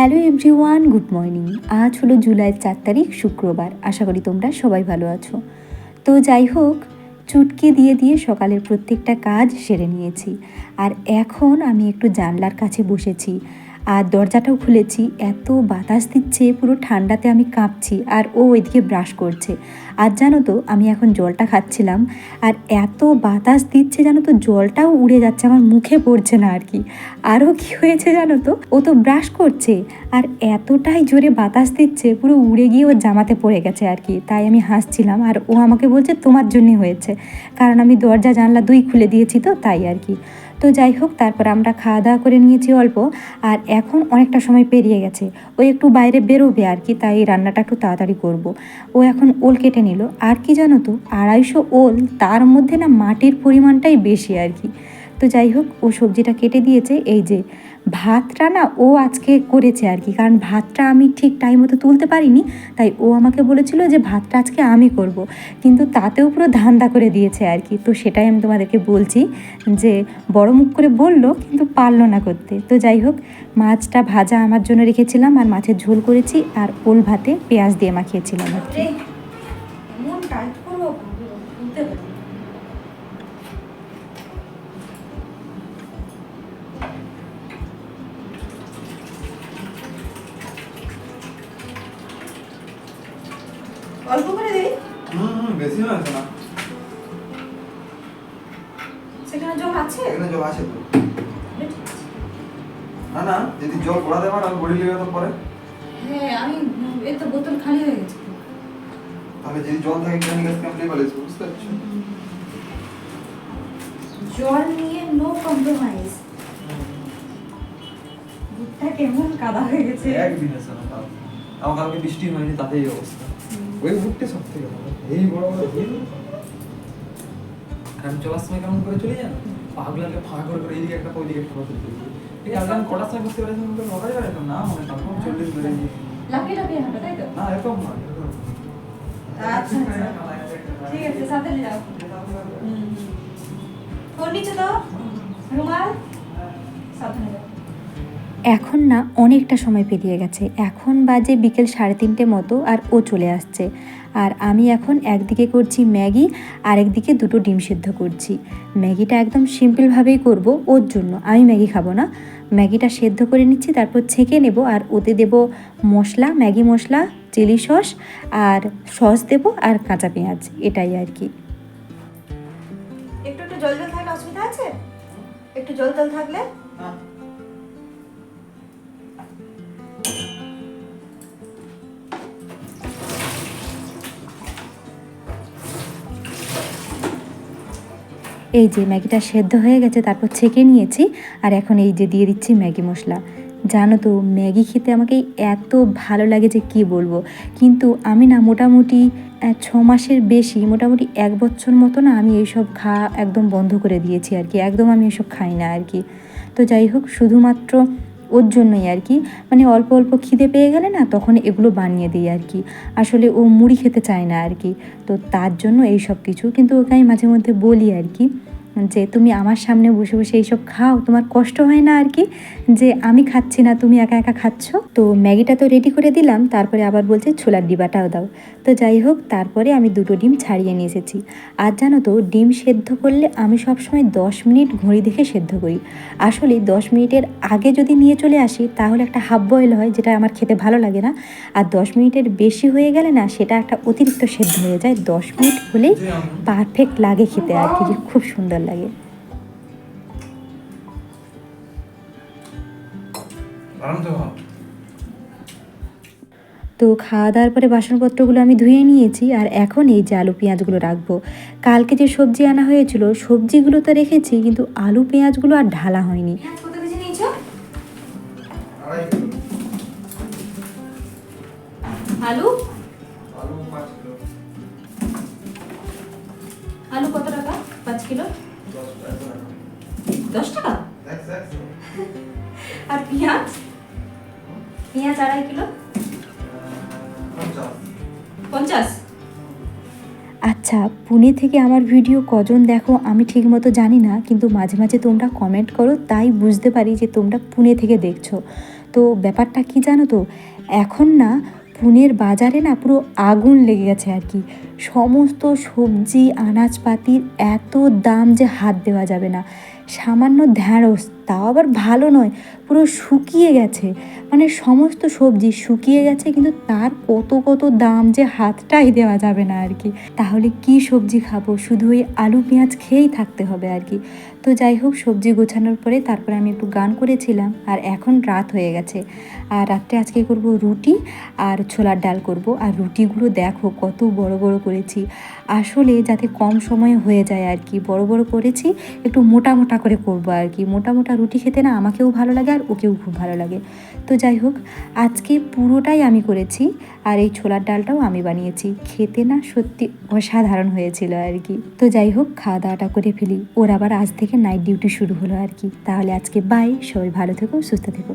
Hello everyone good morning. আজ হলো জুলাইয়ের চার তারিখ, শুক্রবার। আশা করি তোমরা সবাই ভালো আছো। তো যাই হোক, চুটকি দিয়ে দিয়ে সকালের প্রত্যেকটা কাজ সেরে নিয়েছি। আর এখন আমি একটু জানলার কাছে বসেছি। আর দরজাটাও খুলেছি। এত বাতাস দিচ্ছে, পুরো ঠান্ডাতে আমি কাঁপছি আর ও ওইদিকে ব্রাশ করছে। আর জানো তো, আমি এখন জলটা খাচ্ছিলাম আর এত বাতাস দিচ্ছে জানো তো, জলটাও উড়ে যাচ্ছে, আমার মুখে পড়ছে না আর কি। আরও কী হয়েছে জানো তো? ও তো ব্রাশ করছে। আর এতটাই জোরে বাতাস দিচ্ছে, পুরো উড়ে গিয়ে ওর জামাতে পড়ে গেছে আর কি। তাই আমি হাসছিলাম আর ও আমাকে বলছে, তোমার জন্যই হয়েছে। কারণ আমি দরজা, জানলা দুই খুলে দিয়েছি তো, তাই আর কি। তো যাই হোক, তারপর আমরা খাওয়া দাওয়া করে নিয়েছি অল্প। আর এখন অনেকটা সময় পেরিয়ে গেছে। ও একটু বাইরে বেরোবে আর কি, তাই রান্নাটা একটু তাড়াতাড়ি করব। ও এখন ওল কেটে নিল। আর কি জানো তো, আড়াইশো ওল তার মধ্যে না মাটির পরিমাণটাই বেশি আর কি। তো যাই হোক, ও সবজিটা কেটে দিয়েছে। এই যে ভাতটা না ও আজকে করেছে আর কি। কারণ ভাতটা আমি ঠিক টাইম মতো তুলতে পারিনি, তাই ও আমাকে বলেছিল যে ভাতটা আজকে আমি করব। কিন্তু তাতেও পুরো ধান্দা করে দিয়েছে আর কি। তো সেটাই আমি তোমাদেরকে বলছি যে বড় মুখ করে বলল কিন্তু পারল না করতে। তো যাই হোক, মাছটা ভাজা আমার জন্য রেখেছিলাম আর মাছের ঝোল করেছি আর ওল ভাতে পেঁয়াজ দিয়ে মাখিয়েছিলাম আর কি। অল্প করে দিই? হুম হুম বেশি হয়েছে না। সেখানে জল আছে? এখানে জল আছে তো। না না যদি জল পড়াতে পার আমি বডি লিভার পরে। হ্যাঁ আমি এই তো বোতল খালি হয়ে গেছে তাহলে যদি জল থাকে কেন গ্যাস কমপ্লিট বলে বুঝতে পারছ জল নিয়ে নো কম্প্রোমাইজ দুধটা কেমন কাদা হয়ে গেছে। একদিন তাও আমার কালকে বৃষ্টি হয়নি তাতে এই অবস্থা। ওই উঠতে সব থেকে ভালো। এই বড় বড় হিল আর আমি চলার সময় কেমন করে চলে যান পাগলাকে ফাঁকা করে করে এইদিকে একটা ওইদিকে একটা দিই। ঠিক আছে আমি কটার সময় বুঝতে পারছি আমি নটায় বেরোতাম না মানে তখন চল্লিশ বেড়ে গিয়ে লাফিয়ে লাফিয়ে হাঁটো তাই তো? না এরকম না আচ্ছা আচ্ছা। ঠিক আছে সাথে নিয়ে যাও ফোন নিচে তো? রুমাল? সাবধানে যাও। এখন না অনেকটা সময় পেরিয়ে গেছে। এখন বাজে বিকেল সাড়ে তিনটে মতো আর ও চলে আসছে। আর আমি এখন একদিকে করছি ম্যাগি আর একদিকে দুটো ডিম সিদ্ধ করছি। ম্যাগিটা একদম সিম্পলভাবেই করব, ওর জন্য। আমি ম্যাগি খাব না। ম্যাগিটা সেদ্ধ করে নিচ্ছি, তারপর ছেঁকে নেব আর ওতে দেব মশলা, ম্যাগি মশলা, চিলি সস আর সস দেব আর কাঁচা পেঁয়াজ। এটাই আর কি। একটু একটু জল জল থাকলে অসুবিধা আছে? একটু জল জল থাকলে? এই যে ম্যাগিটা সেদ্ধ হয়ে গেছে, তারপর ছেঁকে নিয়েছি আর এখন এই যে দিয়ে দিচ্ছি ম্যাগি মশলা। জানো তো, ম্যাগি খেতে আমাকে এত ভালো লাগে যে কি বলব। কিন্তু আমি না মোটামুটি ছ মাসের বেশি, মোটামুটি এক বছর মতো না আমি এইসব খা একদম বন্ধ করে দিয়েছি আর কি। একদম আমি এসব খাই না আর কি। তো যাই হোক, শুধুমাত্র ওর জন্যই আর কি। মানে অল্প অল্প খিদে পেয়ে গেলে না তখন এগুলো বানিয়ে দিই আর কি। আসলে ও মুড়ি খেতে চায় না আর কি। তো তার জন্য এই সব কিছু। কিন্তু ওকে আমি মাঝে মধ্যে বলি আর কি। যে তুমি আমার সামনে বসে বসে এইসব খাও তোমার কষ্ট হয় না আর কি? যে আমি খাচ্ছি না তুমি একা একা খাচ্ছ। তো ম্যাগিটা তো রেডি করে দিলাম তারপরে আবার বলছে ছোলার ডিবাটাও দাও। তো যাই হোক তারপরে আমি দুটো ডিম ছাড়িয়ে নিয়ে এসেছি। আর জানো তো ডিম সেদ্ধ করলে আমি সবসময় দশ মিনিট ঘড়ি দেখে সেদ্ধ করি। আসলে দশ মিনিটের আগে যদি নিয়ে চলে আসি তাহলে একটা হাফ বয়েল হয় যেটা আমার খেতে ভালো লাগে না। আর দশ মিনিটের বেশি হয়ে গেলে না সেটা একটা অতিরিক্ত সেদ্ধ হয়ে যায়। দশ মিনিট হলেই পারফেক্ট লাগে খেতে আর কি খুব সুন্দর লাগে। আরাম তো খাওয়া দাওয়ার পরে বাসনপত্রগুলো আমি ধুয়ে নিয়েছি আর এখন এই যে আলু পেঁয়াজগুলো রাখব। কালকে যে সবজি আনা হয়েছিল সবজিগুলো তো রেখেছি কিন্তু আলু পেঁয়াজগুলো আর ঢালা হয়নি। আলু? আলু কত টাকা? পাঁচ কিলো। দশ টাকা। আর পেঁয়াজ? পেঁয়াজ আড়াই কিলো? পঞ্চাশ। পঞ্চাশ? আচ্ছা পুনে থেকে আমার ভিডিও কজন দেখো আমি ঠিকমতো জানি না কিন্তু মাঝে মাঝে তোমরা কমেন্ট করো তাই বুঝতে পারি যে তোমরা পুনে থেকে দেখছ। তো ব্যাপারটা কি জানো তো? এখন না পুনের বাজারে না পুরো আগুন লেগে গেছে আর কি। সমস্ত সবজি আনাজপাতির এত দাম যে হাত দেওয়া যাবে না। সামান্য ঢ্যাঁড়স তাও আবার ভালো নয়, পুরো শুকিয়ে গেছে। মানে সমস্ত সবজি শুকিয়ে গেছে, কিন্তু তার কত কত দাম যে হাতটাই দেওয়া যাবে না আর কি। তাহলে কি সবজি খাব? শুধু ওই আলু, পেঁয়াজ খেয়েই থাকতে হবে আর কি। তো যাই হোক, সবজি গোছানোর পরে তারপরে আমি একটু গান করেছিলাম, আর এখন রাত হয়ে গেছে। আর রাত্রে আজকে করব রুটি আর ছোলার ডাল করব। আর রুটিগুলো দেখো, কত বড় বড় করেছি। আসলে যাতে কম সময়ে হয়ে যায় আর কি, বড় বড় করেছি, একটু মোটা মোটা করে করব আর কি। মোটা মোটা রুটি খেতে না আমাকেও ভালো লাগে আর ওকেও খুব ভালো লাগে। তো যাই হোক, আজকে পুরোটাই আমি করেছি আর এই ছোলার ডালটাও আমি বানিয়েছি। খেতে না সত্যি অসাধারণ হয়েছিল আর কি। তো যাই হোক খাওয়া দাওয়াটা করে ফেলি। ওর আবার আজ থেকে নাইট ডিউটি শুরু হলো আর কি। তাহলে আজকে বাই সবাই ভালো থেকো, সুস্থ থেকো।